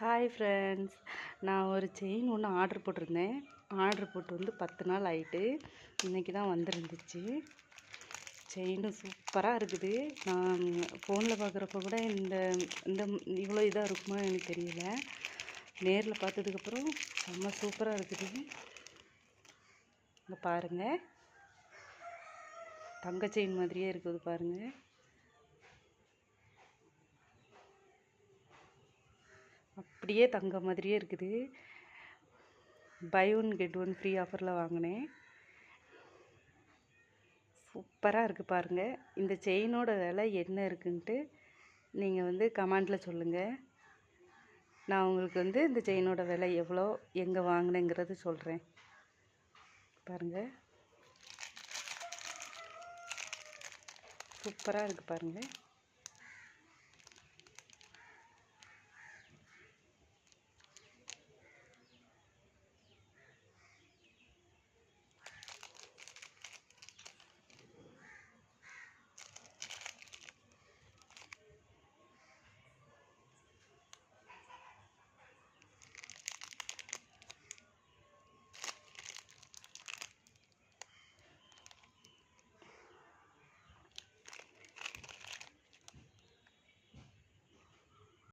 Hi friends நான் ஒரு chain ஒன்று ஆர்டர் போட்டிருந்தேன். ஆர்டர் போட்டு வந்து பத்து நாள் ஆகிட்டு இன்றைக்கி தான் வந்துருந்துச்சு. செயினும் சூப்பராக இருக்குது. நான் ஃபோனில் பார்க்குறப்ப கூட இந்த இந்த இவ்வளோ இதாக இருக்குமா எனக்கு தெரியல. நேரில் பார்த்ததுக்கப்புறம் செம்ம சூப்பராக இருக்குது. இங்கே பாருங்கள் தங்க செயின் மாதிரியே இருக்குது பாருங்கள் அப்படியே தங்க மாதிரியே இருக்குது. Buy one get one free ஆஃபரில் வாங்கினேன். சூப்பராக இருக்குது பாருங்கள் இந்த செயினோட விலை என்ன இருக்குன்ட்டு நீங்கள் வந்து கமெண்டில் சொல்லுங்கள் நான் உங்களுக்கு வந்து இந்த செயினோட விலை எவ்வளோ எங்கே வாங்கினேங்கிறது சொல்கிறேன் பாருங்கள் சூப்பராக இருக்குது பாருங்கள்